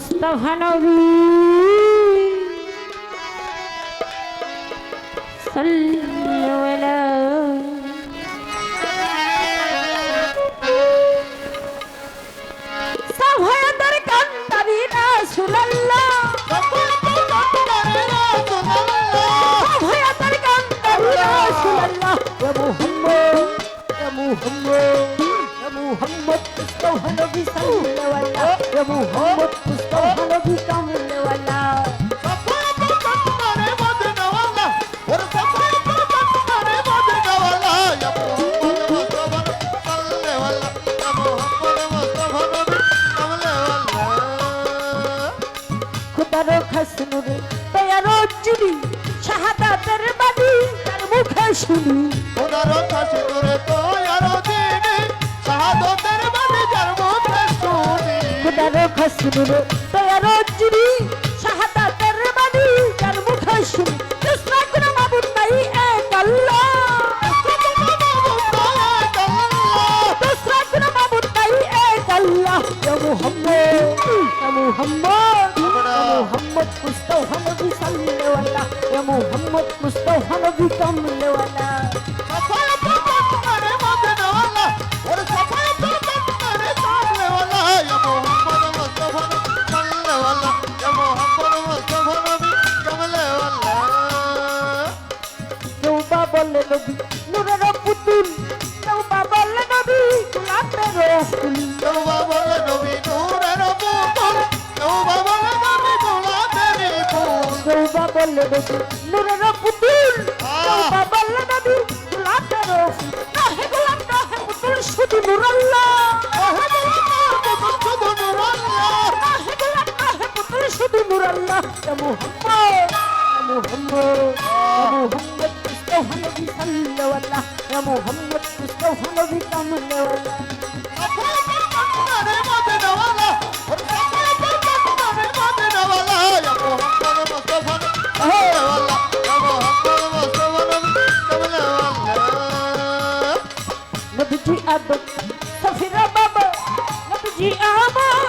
মোস্তফা নবী। সাল্লু শুনি। খুদারো খাসনুরে তয়ারো চুরি শাহাদাতের বাণী তার মুখে শুনি। কৃষ্ণ কোন মাবুদ নাই এক আল্লাহ ইয়া মুহাম্মদ মোহাম্মদ মুস্তাফা কেউ বা বলে নবী নূরের পুতুল কেউ বা গোলাপের রসুল গোলাপ না পুতুল শুধু নূর আল্লাহ না হে গোলাপ না হে পুতুল শুধু নূর আল্লাহ ইয়া মুহাম্মদ ইয়া মুহাম্মদ ইয়া মুহাম্মদ মুস্তাফা নবী নবীজি আদম সফিরা বাবা নবীজি আমার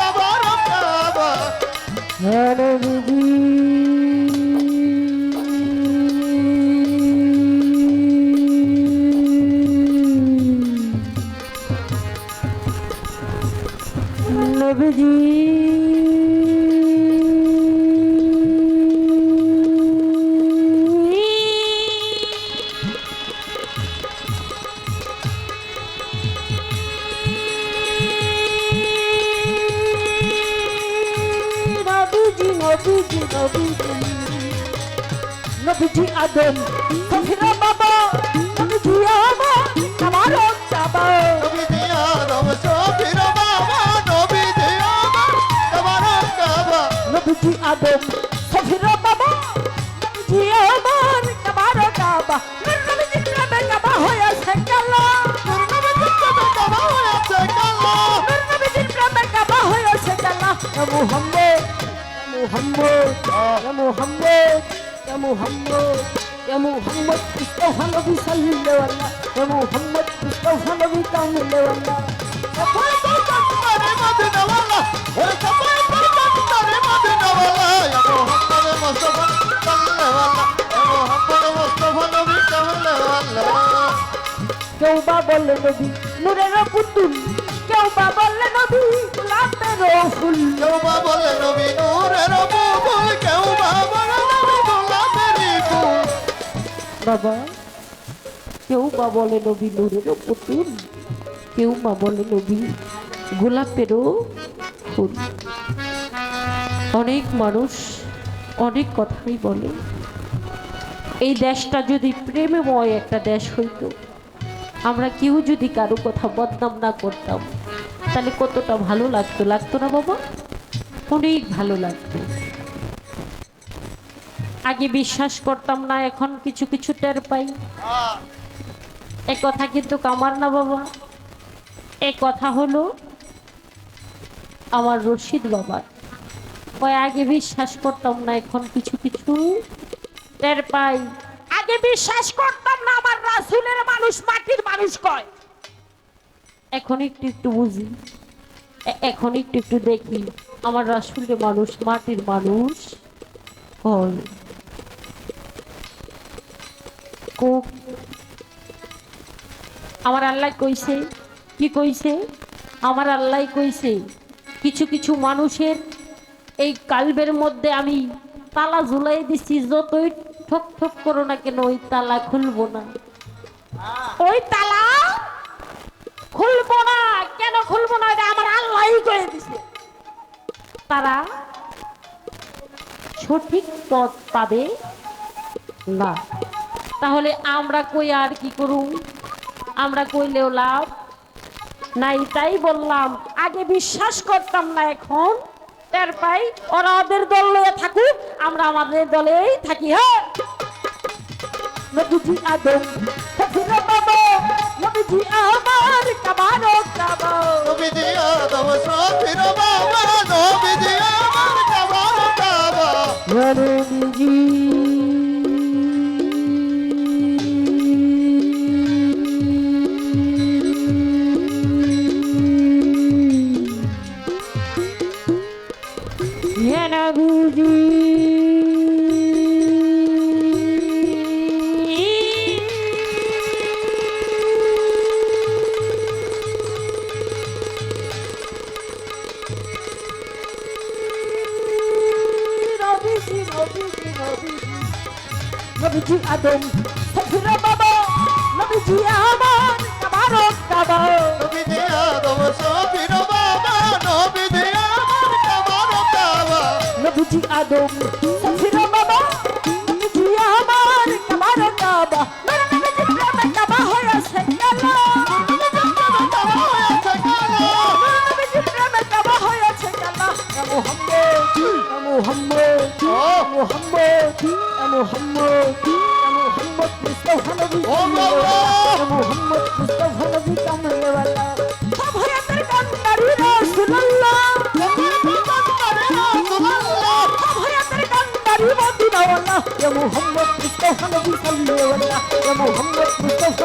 আমার কাবা হ্যাঁ নবীজি নবীজি নবীজি নবীজি নবীজি নবীজি আদম সফিরা বাবা নবীজি আমার আমার কাবা নবীজি আদম সফিরা বাবা নবীজি আমার কাবার কাবা নূর নবীজি প্রেমে কাবা হয়েছে মুহাম্মদ ইয়া মুহাম্মদ ইয়া মুহাম্মদ ইয়া মুহাম্মদ মুস্তাফা নবী সাল্লাল্লাহু আলাইহি ইয়া মুহাম্মদ মুস্তাফা নবী কামলিওয়ালা কেউ বা বললে নবী নূরের পুতুল কেউ বা কেউ বা বাবা, কেউ বা বলে নবী নূরের পুতুল, কেউ বা বলে নবী গোলাপেরও ফুল। অনেক মানুষ অনেক কথাই বলে। এই দেশটা যদি প্রেমময় একটা দেশ হইতো, আমরা কেউ যদি কারও কথা বদনাম না করতাম। তাহলে কতটা ভালো লাগতো? লাগতো না বাবা? অনেক ভালো লাগতো। আগে বিশ্বাস করতাম না, এখন কিছু কিছু টের পাই। এ কথা কিন্তু কামার না বাবা। এ কথা হলো আমার রশিদ বাবা ওই আগে বিশ্বাস করতাম না, এখন কিছু কিছু টের পাই। আগে বিশ্বাস করতাম না, আমার রাসুলের মানুষ, মাটির মানুষ কয়। এখন একটু একটু বুঝি। এখন একটু একটু দেখি। আমার রাসুলের মানুষ মাটির মানুষ হয় আমার আল্লাহ কইছে। কি কইছে? আমার আল্লাহ কইছে কিছু কিছু মানুষের এই কালবের মধ্যে আমি তালা ঝুলাই দিছি যতই ঠক ঠক করো না কেন ওই তালা খুলবো না। ওই তালা খুলবো না। কেন খুলবো না? এটা আমার আল্লাহই করে দিছে। তারা সঠিক পথ পাবে না। তাহলে আমরা কই আর কি করুম আমরা কইলেও লাভ নাই, তাই বললাম। আগে বিশ্বাস করতাম না এখন। টের পাই ওরা ওদের দল লয়ে থাকুক, আমরা আমাদের দলেই থাকি হ্যাঁ? নবীজি আদম বাবা নবীজি আমার কাবারো কাবা নবীজি আদম সফির বাবা নবীজি আমার কাবার কাবা নবীজি আদম সফিরা বাবা নবীজি আমার কাবারো কাবা নবীজি আদম সফির বাবা নবীজি আমার কাবার কাবা নবীজি আদম মুহাম্মদ মুস্তাফা নবী কামলেওয়ালা সব হায়াতের কান্ডারি রাসূলুল্লাহ সব হায়াতের কান্ডারি মদিনাওয়ালা এ মুহাম্মদ মুস্তাফা নবী মুহাম্মদ কামলেওয়ালা এ মুহাম্মদ মুস্তাফা